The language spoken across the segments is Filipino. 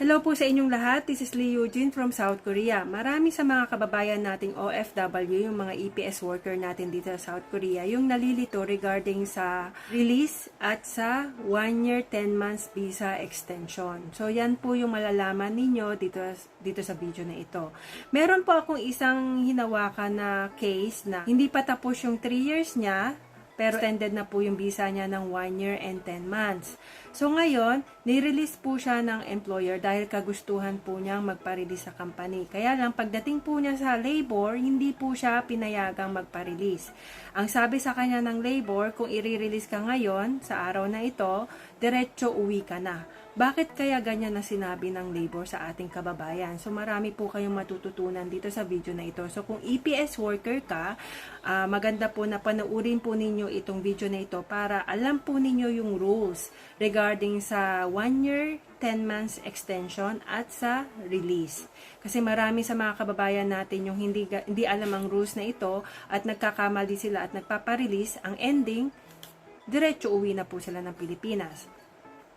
Hello po sa inyong lahat. This is Lee Eugene from South Korea. Marami sa mga kababayan nating OFW, yung mga EPS worker natin dito sa South Korea, yung nalilito regarding sa release at sa 1 year 10 months visa extension. So yan po yung malalaman ninyo dito dito sa video na ito. Meron po akong isang hinawakan na case na hindi pa tapos yung 3 years niya pero extended na po yung visa niya ng 1 year and 10 months. So ngayon, nirelease po siya ng employer dahil kagustuhan po niyang magpa-release sa company. Kaya lang, pagdating po niya sa labor, hindi po siya pinayagang magpa-release. Ang sabi sa kanya ng labor, kung i-release ka ngayon, sa araw na ito, diretso uwi ka na. Bakit kaya ganyan na sinabi ng labor sa ating kababayan? So marami po kayong matututunan dito sa video na ito. So kung EPS worker ka, ah, maganda po na panoorin po ninyo itong video na ito para alam po ninyo yung rules regarding sa 1 year, 10 months extension at sa release. Kasi marami sa mga kababayan natin yung hindi, hindi alam ang rules na ito at nagkakamali sila at nagpaparelease, ang ending, diretso uwi na po sila ng Pilipinas.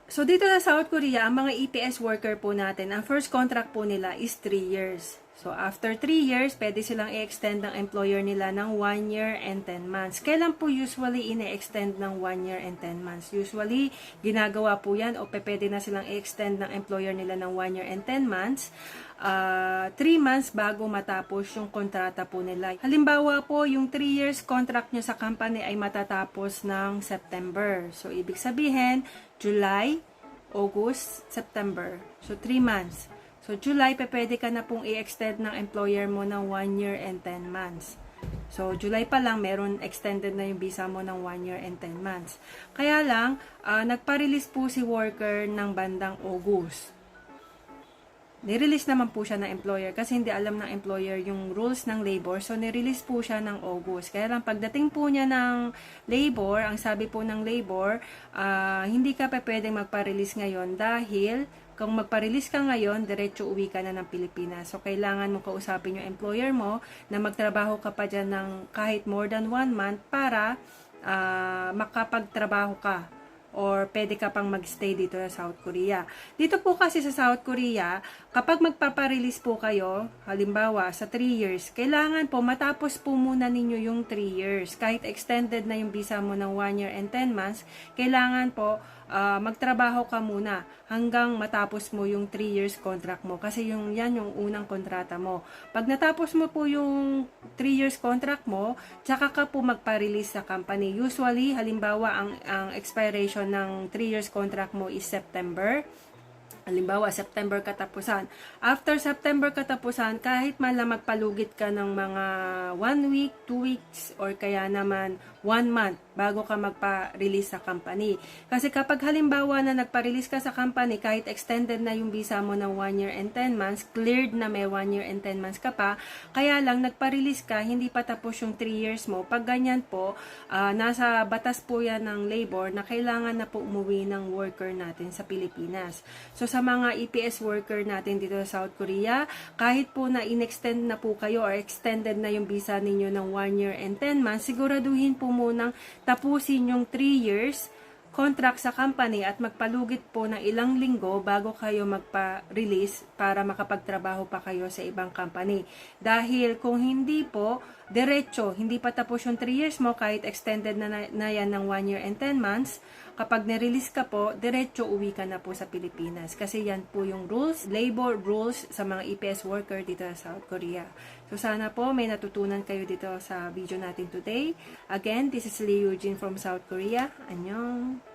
So dito sa South Korea, ang mga EPS worker po natin, ang first contract po nila is 3 years. So after 3 years, pwede silang i-extend ng employer nila ng 1 year and 10 months. Kailan po usually ine-extend ng 1 year and 10 months? Usually, ginagawa po yan o pwede na silang i-extend ng employer nila ng 1 year and 10 months. 3 months bago matapos yung kontrata po nila. Halimbawa po, yung 3 years contract nyo sa company ay matatapos ng September. So, ibig sabihin, July, August, September. So, 3 months. So, July, pe pwede ka na pong i-extend ng employer mo ng 1 year and 10 months. So, July pa lang, meron extended na yung visa mo ng 1 year and 10 months. Kaya lang, ah, nagpa-release po si worker ng bandang August. Nirelease naman po siya ng employer kasi hindi alam ng employer yung rules ng labor. So, nirelease po siya ng August. Kaya lang, pagdating po niya ng labor, ang sabi po ng labor, ah, hindi ka pa pwedeng magpa-release ngayon dahil kung magpa-release ka ngayon, diretso uwi ka na ng Pilipinas. So, kailangan mo kausapin yung employer mo na magtrabaho ka pa dyan ng kahit more than one month para ah, makapagtrabaho ka or pwede ka pang magstay dito sa South Korea. Dito po kasi sa South Korea, kapag magpaparelease po kayo, halimbawa sa 3 years, kailangan po matapos po muna ninyo yung 3 years. Kahit extended na yung visa mo ng 1 year and 10 months, kailangan po ah, magtrabaho ka muna hanggang matapos mo yung 3 years contract mo. Kasi yung, yan yung unang kontrata mo. Pag natapos mo po yung 3 years contract mo, tsaka ka po magpa-release sa company. Usually, halimbawa, ang, ang expiration ng 3 years contract mo is September. Halimbawa, September katapusan. After September katapusan, kahit man lang magpalugit ka ng mga 1 week, 2 weeks, or kaya naman 1 month bago ka magpa-release sa company. Kasi kapag halimbawa na nagpa-release ka sa company, kahit extended na yung visa mo ng 1 year and 10 months, cleared na may 1 year and 10 months ka pa, kaya lang nagpa-release ka, hindi pa tapos yung 3 years mo. Pag ganyan po, ah, nasa batas po yan ng labor na kailangan na po umuwi ng worker natin sa Pilipinas. So sa mga EPS worker natin dito sa South Korea, kahit po na in-extend na po kayo or extended na yung visa ninyo ng 1 year and 10 months, siguraduhin po munang tapusin yung 3 years contract sa company at magpalugit po ng ilang linggo bago kayo magpa-release para makapagtrabaho pa kayo sa ibang company. Dahil kung hindi po, diretso, hindi pa tapos yung 3 years mo kahit extended na, na, yan ng 1 year and 10 months, kapag nirelease ka po, diretso uwi ka na po sa Pilipinas. Kasi yan po yung rules, labor rules sa mga EPS worker dito sa South Korea. So sana po may natutunan kayo dito sa video natin today. Again, this is Lee Eugene from South Korea. Annyeong!